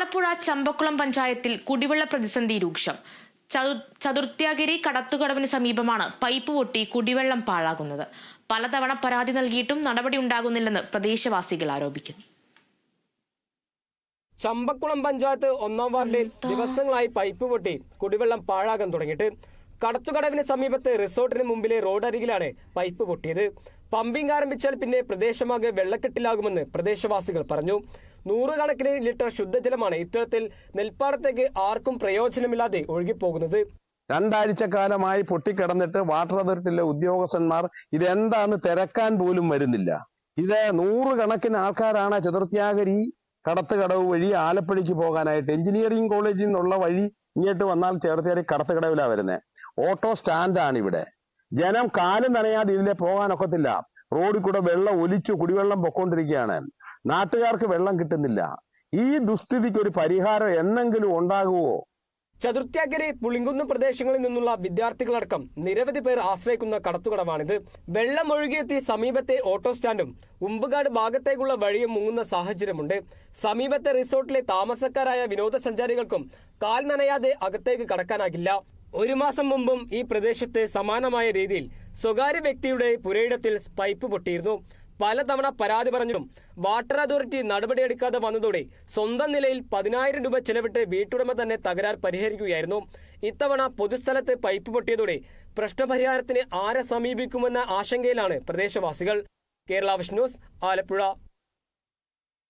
ആലപ്പുഴ ചമ്പക്കുളം പഞ്ചായത്തിൽ കുടിവെള്ള പ്രതിസന്ധി രൂക്ഷം. ചതു- ചതുർത്ഥ്യാഗിരി കടത്തുകടവിന് സമീപമാണ് പൈപ്പ് പൊട്ടി കുടിവെള്ളം പാഴാകുന്നത്. പലതവണ പരാതി നൽകിയിട്ടും നടപടി ഉണ്ടാകുന്നില്ലെന്ന് പ്രദേശവാസികൾ ആരോപിക്കുന്നു. ചമ്പക്കുളം പഞ്ചായത്ത് ഒന്നാം വാർഡിൽ ദിവസങ്ങളായി പൈപ്പ് പൊട്ടി കുടിവെള്ളം പാഴാകാൻ തുടങ്ങിയിട്ട് കടത്തുകടവിന് സമീപത്ത് റിസോർട്ടിന് മുമ്പിലെ റോഡരികിലാണ് പൈപ്പ് പൊട്ടിയത്. പമ്പിംഗ് ആരംഭിച്ചാൽ പിന്നെ പ്രദേശമാകെ വെള്ളക്കെട്ടിലാകുമെന്ന് പ്രദേശവാസികൾ പറഞ്ഞു. നൂറുകണക്കിന് ലിറ്റർ ശുദ്ധജലമാണ് ഇത്തരത്തിൽ നെൽപ്പാടത്തേക്ക് ആർക്കും പ്രയോജനമില്ലാതെ ഒഴുകിപ്പോകുന്നത്. രണ്ടാഴ്ച കാലമായി പൊട്ടിക്കിടന്നിട്ട് വാട്ടർ അതോറിറ്റിയിലെ ഉദ്യോഗസ്ഥന്മാർ ഇതെന്താന്ന് തിരക്കാൻ പോലും വരുന്നില്ല. ഇത് നൂറുകണക്കിന് ആൾക്കാരാണ് ചതുർത്ഥ്യാഗരി കടത്തുകടവ് വഴി ആലപ്പുഴയ്ക്ക് പോകാനായിട്ട് എഞ്ചിനീയറിംഗ് കോളേജിൽ നിന്നുള്ള വഴി ഇങ്ങോട്ട് വന്നാൽ ചേർത്തേരി കടത്തുകടവിലാണ് വരുന്നത് ഓട്ടോ സ്റ്റാൻഡാണ് ഇവിടെ ജനം കാലം നനയാതെ ഇതിലെ പോകാനൊക്കത്തില്ല. റോഡിൽ കൂടെ വെള്ളം ഒലിച്ചു കുടിവെള്ളം പൊക്കോണ്ടിരിക്കുകയാണ് നാട്ടുകാർക്ക് വെള്ളം കിട്ടുന്നില്ല. ഈ ദുസ്ഥിതിക്ക് ഒരു പരിഹാരം എന്നെങ്കിലും ഉണ്ടാകുമോ ചതുർത്ഥ്യാഗരി പുളിങ്കുന്ന് പ്രദേശങ്ങളിൽ നിന്നുള്ള വിദ്യാർത്ഥികളടക്കം നിരവധി പേർ ആശ്രയിക്കുന്ന കടത്തുകടവാണിത് വെള്ളം ഒഴുകിയെത്തി സമീപത്തെ ഓട്ടോ സ്റ്റാൻഡും ഉമ്പുകാട് ഭാഗത്തേക്കുള്ള വഴിയും മുങ്ങുന്ന സാഹചര്യമുണ്ട്. സമീപത്തെ റിസോർട്ടിലെ താമസക്കാരായ വിനോദസഞ്ചാരികൾക്കും കാൽ നനയാതെ അകത്തേക്ക് കടക്കാനാകില്ല. ഒരു മാസം മുമ്പും ഈ പ്രദേശത്തെ സമാനമായ രീതിയിൽ സ്വകാര്യ വ്യക്തിയുടെ പുരയിടത്തിൽ പൈപ്പ് പൊട്ടിയിരുന്നു. പലതവണ പരാതി പറഞ്ഞും വാട്ടർ അതോറിറ്റി നടപടിയെടുക്കാതെ വന്നതോടെ സ്വന്തം നിലയിൽ പതിനായിരം രൂപ ചെലവിട്ട് വീട്ടുടമ തന്നെ തകരാർ പരിഹരിക്കുകയായിരുന്നു. ഇത്തവണ പൊതുസ്ഥലത്ത് പൈപ്പ് പൊട്ടിയതോടെ പ്രശ്നപരിഹാരത്തിന് ആരെ സമീപിക്കുമെന്ന ആശങ്കയിലാണ് പ്രദേശവാസികൾ. കേരള വിഷ്ണൂസ് ആലപ്പുഴ.